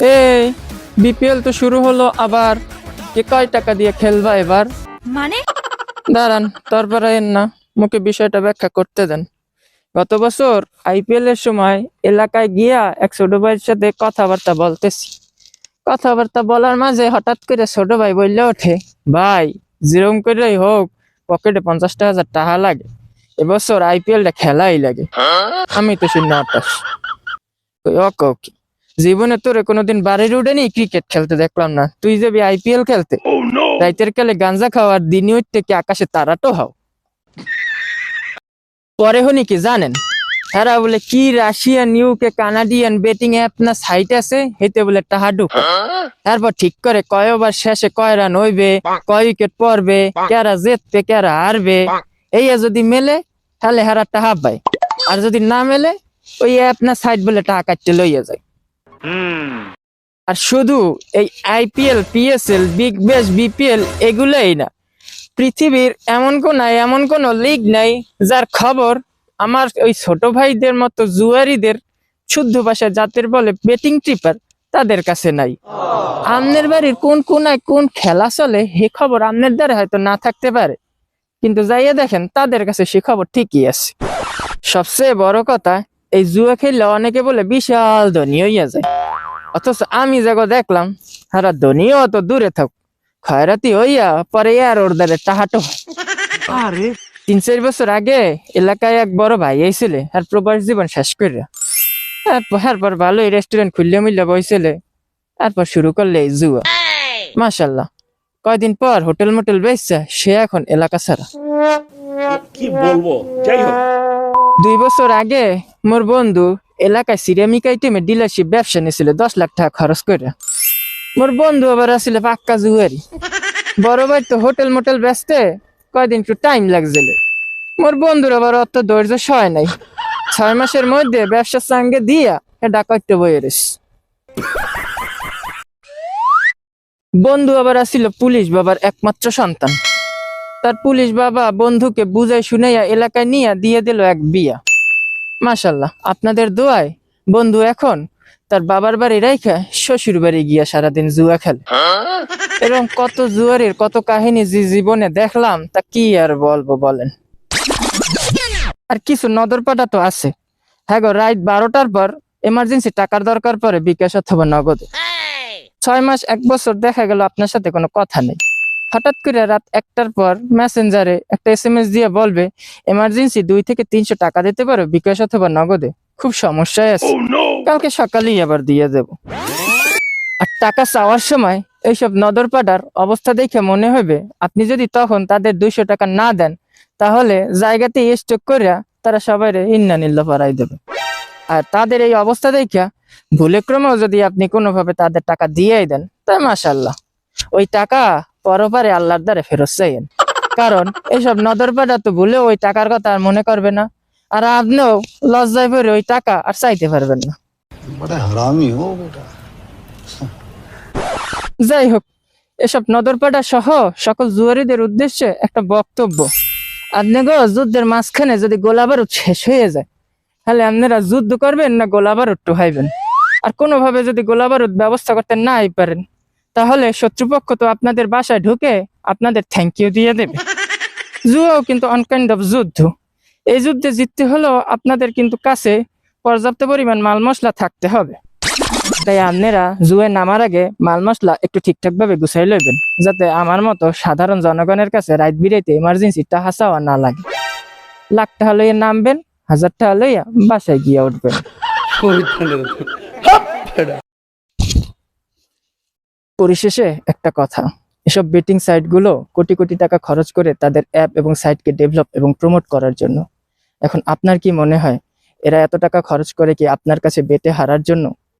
এই বিপিএল তো শুরু হলো আবার। কে কয় টাকা দিয়ে খেলবা এবার? মানে? দাঁড়ান তারপরে না মুখে বিষয়টা ব্যাখ্যা করতে দেন। গত বছর আইপিএল এর সময় এলাকায় গিয়া এক ছোট ভাইয়ের সাথে কথাবার্তা বলতেছি। কথাবার্তা বলার মাঝে হঠাৎ করে ছোট ভাই বললে ওঠে ভাই যেরকম করেই হোক পকেটে পঞ্চাশটা হাজার টাকা লাগে। এবছর আইপিএলটা খেলাই লাগে। আমি তো শূন্য আটাশ ওকে ওকে জীবনে তোরে কোনোদিন বাড়ির উঠেনি ক্রিকেট খেলতে দেখলাম না। তুই যাবি আইপিএল খেলতে রাইতের কালে গাঞ্জা খাওয়ার দিনই উঠতে কি আকাশে তারাটো হও? পরে হনি কি জানেন? হ্যাঁ বলে কি Russian UK Canadian betting app না সাইট আছে? হেতে বলে টাহা ঢুকে। তারপর ঠিক করে কয় ওভার শেষে কয় রান হইবে কয় উইকেট পড়বে কারা জিতবে কারা হারবে এই যদি মেলে তাহলে হারা টাহা পায়। আর যদি না মেলে ওই অ্যাপ না সাইট বলে টাকা কাটতে লইয়া যায়। আর শুধু এই IPL PSL Big Bash BPL এগুলোই না। পৃথিবীর এমন কোন এমন কোন লিগ নাই যার খবর আমার ওই ছোট ভাইদের মতো জুয়ারিদের, শুদ্ধ ভাষা জাতের বলে বেটিং ট্রিপার তাদের কাছে নাই। আমনের বাড়ির কোন কোনায় কোন খেলা চলে, সে খবর আমনের দ্বারা হয়তো না থাকতে পারে। কিন্তু যাইয়া দেখেন, তাদের কাছে সে খবর ঠিকই আছে। সবচেয়ে বড় কথা এই জুয়া খেললে অনেকে বলে বিশাল ধনী হইয়া যায়। অথচ আমি যাগো দেখলাম হারা ধনীও অত দূরে থাক খয়রাতি হইয়া পরে আর ওর দ্বারে টাহাটো আরে। তিন চার বছর আগে এলাকায় এক বড় ভাই আইছিল আর প্রবাস জীবন শেষ করে তারপর ভালোই রেস্টুরেন্ট খুললে মিললে বইছিলে তারপর শুরু করলে এই জুয়া। মাশাল্লাহ। কয়দিন পর হোটেল মোটেল বেচছে সে এখন এলাকা ছাড়া। কি বলব? যাই হোক। দুই বছর আগে মোর বন্ধু এলাকায় সিরামিক আইটেমের ডিলারশিপ ব্যবসা নিয়েছিল, দশ লাখ টাকা খরচ করে। মোর বন্ধু আবার আসলে পাক্কা জুয়ারি। বড় ভাই তো হোটেল মোটেল বেচতে কয়দিন একটু টাইম লাগছিল। মোর বন্ধুর আবার অত ধৈর্য সয় নাই। ছয় মাসের মধ্যে ব্যবসার সঙ্গে দিয়া এ ডাকাইতে বইয়ে রেস বন্ধু আবার আসিল পুলিশ বাবার একমাত্র সন্তান। তার পুলিশ বাবা বন্ধুকে বুঝাই শুনাইয়া এলাকায় নিয়ে দিয়ে দিল এক বিয়া। মাশাল্লাহ আপনাদের দোয়ায় বন্ধু এখন তার বাবার বাড়ি রাইখা শ্বশুর বাড়ি গিয়া সারাদিন জুয়া খেলে। এরকম কত জুয়ারের কত কাহিনী যে জীবনে দেখলাম তা কি আর বলব বলেন। আর কিছু নদরপাটা তো আছে। হ্যাঁ গো রাইট বারোটার পর এমার্জেন্সি টাকার দরকার পরে বিকাশ অথবা নগদে। ছয় মাস এক বছর দেখা গেল আপনার সাথে কোনো কথা নেই। হঠাৎ করে রাত একটার পর মেসেঞ্জারে একটা এস এম এস দিয়ে বলবে এমার্জেন্সি দুই থেকে তিনশো টাকা দিতে পারো বিকাশ অথবা নগদে। খুব সমস্যায় আছে। কালকে সকালেই আবার দিয়ে দেব। আর টাকা চাওয়ার সময় এইসব নদরপাড়ার অবস্থা দেখে মনে হবে আপনি যদি তখন তাদের দুইশো টাকা না দেন তাহলে জায়গাতে স্টক করে তারা সবাই ইন্না নিল্ল পাড়াই দেবে। আর তাদের এই অবস্থা দেখা ভুলে ক্রমেও যদি আপনি কোনোভাবে তাদের টাকা দিয়েই দেন তাই মাসাল্লাহ ওই টাকা পরপারে আল্লাহর দ্বারে ফেরত চাইয়েন। কারণ এইসব নদরপাটা তো ভুলে ওই টাকার কথা আর মনে করবে না। আর আপনিও লজ্জায় পড়ে ওই টাকা আর চাইতে পারবেন না। যাই হোক এসব নদরপাটা সহ সকল জুয়ারিদের উদ্দেশ্যে একটা বক্তব্য। আপনি গো যুদ্ধের মাঝখানে যদি গোলাবার শেষ হয়ে যায় তাহলে আপনারা যুদ্ধ করবেন না গোলাবার টু হাইবেন আর কোনোভাবে যদি গোলাবার ব্যবস্থা করতে নাই পারেন তাহলে শত্রুপক্ষ তো আপনাদের বাসায় ঢুকে আপনাদের থ্যাংক ইউ দিয়ে দেবে। জুয়াও কিন্তু অনকাইন্ড অফ যুদ্ধ। এই যুদ্ধে জিততে হলেও আপনাদের কিন্তু কাছে পর্যাপ্ত পরিমাণ মাল মশলা থাকতে হবে। তাই আপনারা জুয়ে নামার আগে মাল মশলা একটু ঠিকঠাক ভাবে গুছাই লইবেন যাতে আমার মতো সাধারণ জনগণের কাছে রাত বিরাইতে ইমার্জেন্সি চাওয়া না লাগে। লাখ টাকা লইয়া নামবেন হাজার টাকা লইয়া বাসায় গিয়ে উঠবেন। পরিশেষে একটা কথা। এসব বেটিং সাইটগুলো কোটি কোটি টাকা খরচ করে তাদের অ্যাপ এবং সাইটকে ডেভেলপ এবং প্রমোট করার জন্য। এখন আপনার কি মনে হয়, এরা এত টাকা খরচ করে কি আপনার কাছে বেটে হারার জন্য?